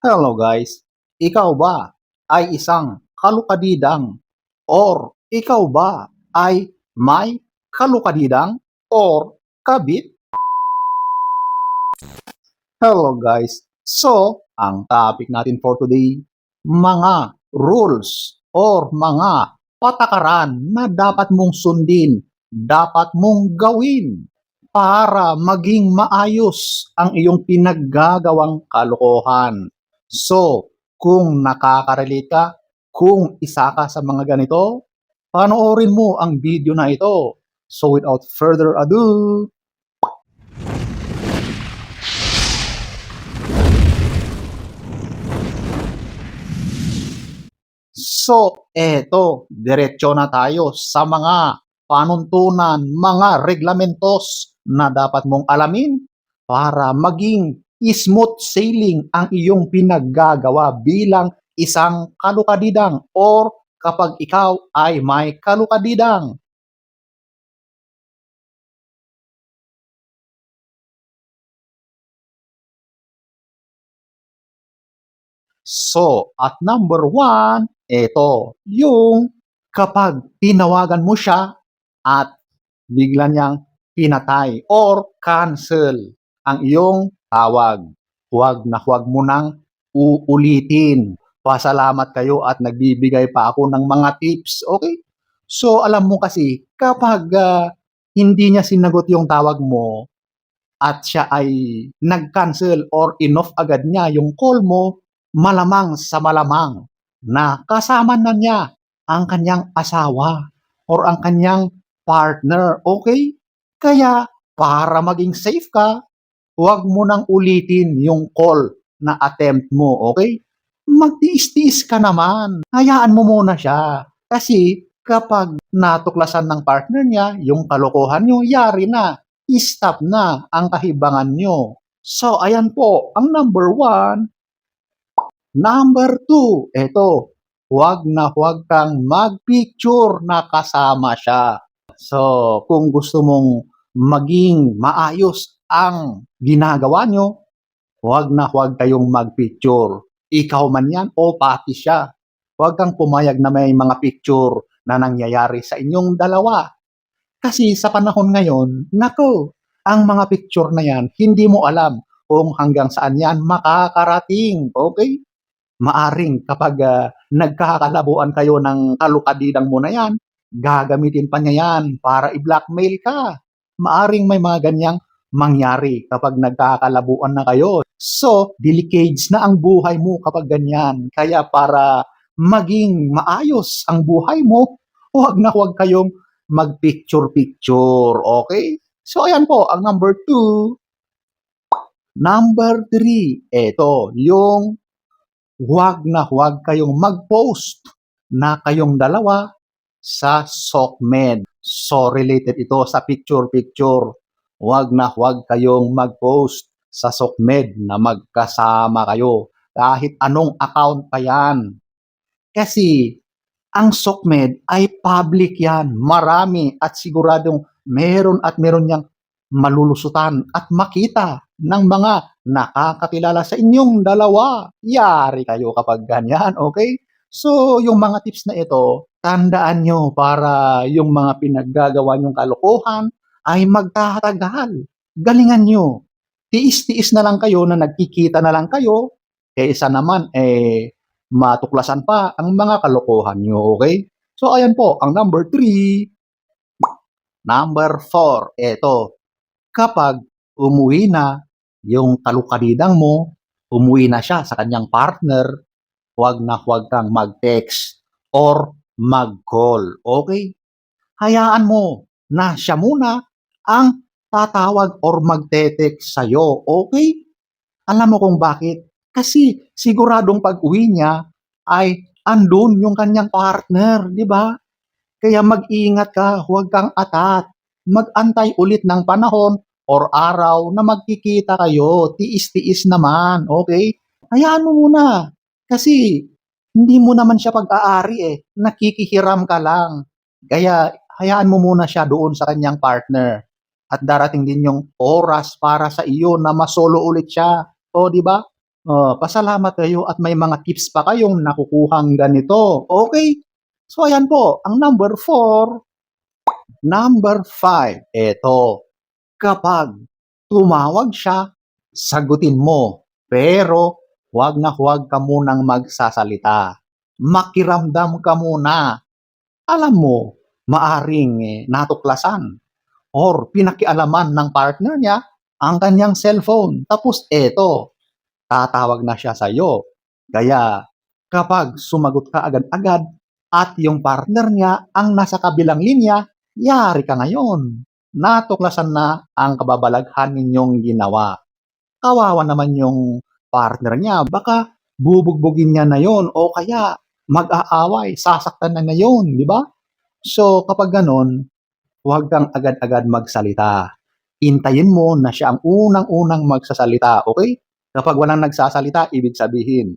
Hello guys, ikaw ba ay isang kalukadidang or ikaw ba ay may kalukadidang or kabit? Hello guys, so ang topic natin for today, mga rules or mga patakaran na dapat mong sundin, dapat mong gawin para maging maayos ang iyong pinaggagawang kalokohan. So, kung nakaka-relate ka, kung isa ka sa mga ganito, panoorin mo ang video na ito. So, without further ado, So, eto, diretso na tayo sa mga panuntunan, mga reglamentos na dapat mong alamin para maging smooth sailing ang iyong pinaggagawa bilang isang kalukadidang or kapag ikaw ay may kalukadidang. So, at number one, ito, yung kapag tinawagan mo siya at bigla niyang pinatay or cancel ang iyong tawag. Huwag na huwag mo nang uulitin. Pasalamat kayo at nagbibigay pa ako ng mga tips. Okay? So, alam mo kasi, kapag ah, hindi niya sinagot yung tawag mo at siya ay nag-cancel or inoff agad niya yung call mo, malamang sa malamang na kasama na niya ang kanyang asawa or ang kanyang partner. Okay? Kaya para maging safe ka, huwag mo nang ulitin yung call na attempt mo. Okay? Magtiis-tiis ka naman. Hayaan mo muna siya. Kasi kapag natuklasan ng partner niya, yung kalokohan nyo, yari na. I-stop na ang kahibangan nyo. So, ayan po, ang number one, Number two, eto, huwag na huwag kang magpicture na kasama siya. So, kung gusto mong maging maayos ang ginagawa nyo, huwag na huwag kayong magpicture. Ikaw man yan o pati siya. Huwag kang pumayag na may mga picture na nangyayari sa inyong dalawa. Kasi sa panahon ngayon, nako, ang mga picture na yan, hindi mo alam kung hanggang saan yan makakarating. Okay? maaring kapag ah, nagkakalabuan kayo ng kalukadidang mo na yan, gagamitin pa niya yan para i-blackmail ka. Maaring may mga ganyang mangyari kapag nagkakalabuan na kayo. So, delicades na ang buhay mo kapag ganyan. Kaya para maging maayos ang buhay mo, huwag na huwag kayong mag-picture-picture. Okay? So, ayan po, ang number two. Number three, eto, yung huwag na huwag kayong mag-post na kayong dalawa sa SOCMED. So, related ito sa picture-picture. Huwag na huwag kayong mag-post sa SOCMED na magkasama kayo. Kahit anong account pa yan. Kasi, ang SOCMED ay public yan. Marami at siguradong meron at meron niyang malulusutan at makita ng mga nakakakilala sa inyong dalawa. Yari kayo kapag ganyan, okay? So, yung mga tips na ito, tandaan nyo para yung mga pinaggagawa nyong kalokohan ay magtatagal. Galingan nyo. Tiis-tiis na lang kayo na nagkikita na lang kayo, kaysa naman, eh, matuklasan pa ang mga kalokohan nyo, okay? So, ayan po, ang number three. Number four, eto, kapag umuwi na yung kalukadidang mo, umuwi na siya sa kanyang partner, huwag na huwag kang mag-text or mag-call. Okay? Hayaan mo na siya muna ang tatawag or magte-text sa'yo. Okay? Alam mo kung bakit? Kasi siguradong pag-uwi niya ay andun yung kanyang partner, di ba? Kaya mag-ingat ka, huwag kang atat. Mag-antay ulit ng panahon or araw na magkikita kayo. Tiis-tiis naman, okay? Hayaan mo muna. Kasi hindi mo naman siya pag-aari eh. Nakikihiram ka lang. Kaya hayaan mo muna siya doon sa kanyang partner. At darating din yung oras para sa iyo na masolo ulit siya. O, di ba? Oh, pasalamat kayo at may mga tips pa kayong nakukuhang ganito. Okay? So, ayan po, ang number four. Number five, eto, kapag tumawag siya, sagutin mo. Pero, huwag na huwag ka munang magsasalita. Makiramdam ka muna. Alam mo, maaring eh, natuklasan or pinakialaman ng partner niya ang kanyang cellphone. Tapos eto, tatawag na siya sa iyo. Kaya kapag sumagot ka agad-agad at yung partner niya ang nasa kabilang linya, yari ka ngayon. Natuklasan na ang kababalaghan ninyong ginawa. Kawawa naman yung partner niya. Baka bubugbugin niya na yon o kaya mag-aaway, sasaktan na na yun, di ba? So kapag ganon, huwag kang agad-agad magsalita. Intayin mo na siya ang unang-unang magsasalita, okay? Kapag walang nagsasalita, ibig sabihin,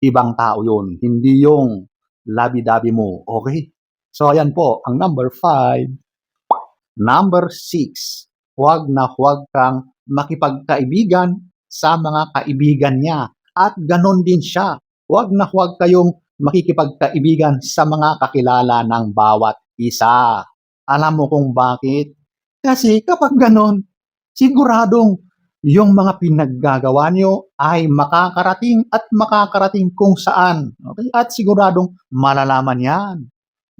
ibang tao yun, hindi yung labi-dabi mo, okay? So, ayan po, ang number five. Number six, huwag na huwag kang makipagkaibigan sa mga kaibigan niya. At ganon din siya. Huwag na huwag kayong makikipagkaibigan sa mga kakilala ng bawat isa. Alam mo kung bakit? Kasi kapag ganon, siguradong yung mga pinaggagawa nyo ay makakarating at makakarating kung saan. Okay? At siguradong malalaman yan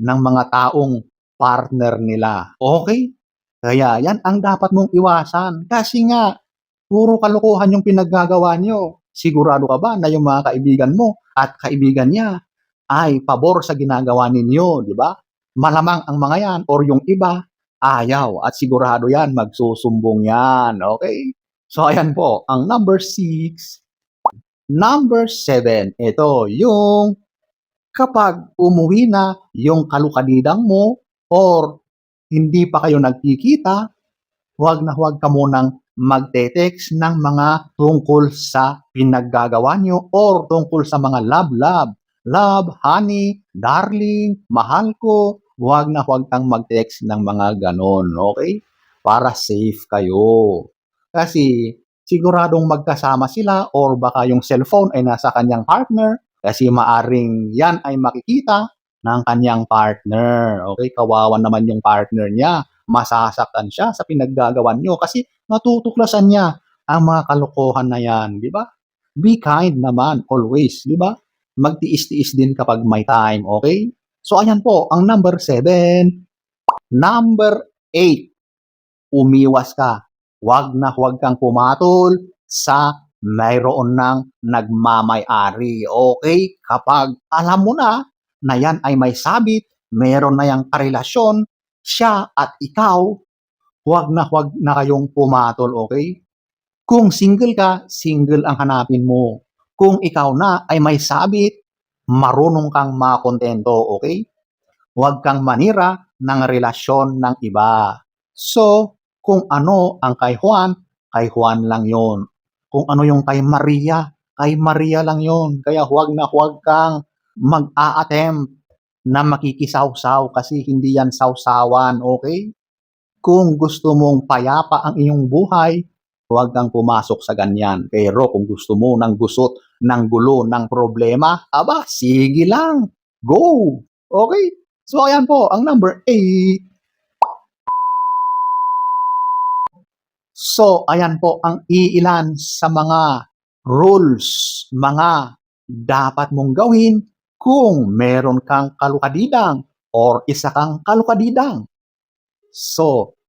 ng mga taong partner nila. Okay? Kaya yan ang dapat mong iwasan. Kasi nga, puro kalokohan yung pinaggagawa nyo. Sigurado ka ba na yung mga kaibigan mo at kaibigan niya ay pabor sa ginagawa ninyo, di ba? Malamang ang mga yan or yung iba, ayaw at sigurado yan, magsusumbong yan, okay? So, ayan po, ang number six. Number seven, ito, yung kapag umuwi na yung kalukadidang mo or hindi pa kayo nagkikita, huwag na huwag ka munang magte-text ng mga tungkol sa pinaggagawa nyo or tungkol sa mga love-love. Love, honey, darling, mahal ko. Huwag na huwag kang mag-text ng mga ganon, okay? Para safe kayo. Kasi siguradong magkasama sila or baka yung cellphone ay nasa kanyang partner kasi maaring yan ay makikita ng kanyang partner. Okay, kawawan naman yung partner niya. Masasaktan siya sa pinaggagawan nyo kasi natutuklasan niya ang mga kalokohan na yan, di ba? Be kind naman always, di ba? Magtiis-tiis din kapag may time, okay? So ayan po, ang number seven. Number eight, umiwas ka huwag na huwag kang pumatol sa mayroon ng nagmamay-ari. Okay? Kapag alam mo na na yan ay may sabit, meron na yung karelasyon, siya at ikaw, huwag na huwag na kayong pumatol, okay? Kung single ka, single ang hanapin mo. Kung ikaw na ay may sabit, marunong kang makontento, okay? Huwag kang manira ng relasyon ng iba. So, kung ano ang kay Juan, kay Juan lang yon. Kung ano yung kay Maria, kay Maria lang yon. Kaya huwag na huwag kang mag-a-attempt na makikisawsaw kasi hindi yan sawsawan, okay? Kung gusto mong payapa ang iyong buhay, huwag kang pumasok sa ganyan. Pero kung gusto mo ng gusot, ng gulo, ng problema, aba, sige lang. Go! Okay? So, ayan po, ang number 8. So, ayan po ang iilan sa mga rules, mga dapat mong gawin kung meron kang kalukadidang or isa kang kalukadidang. So,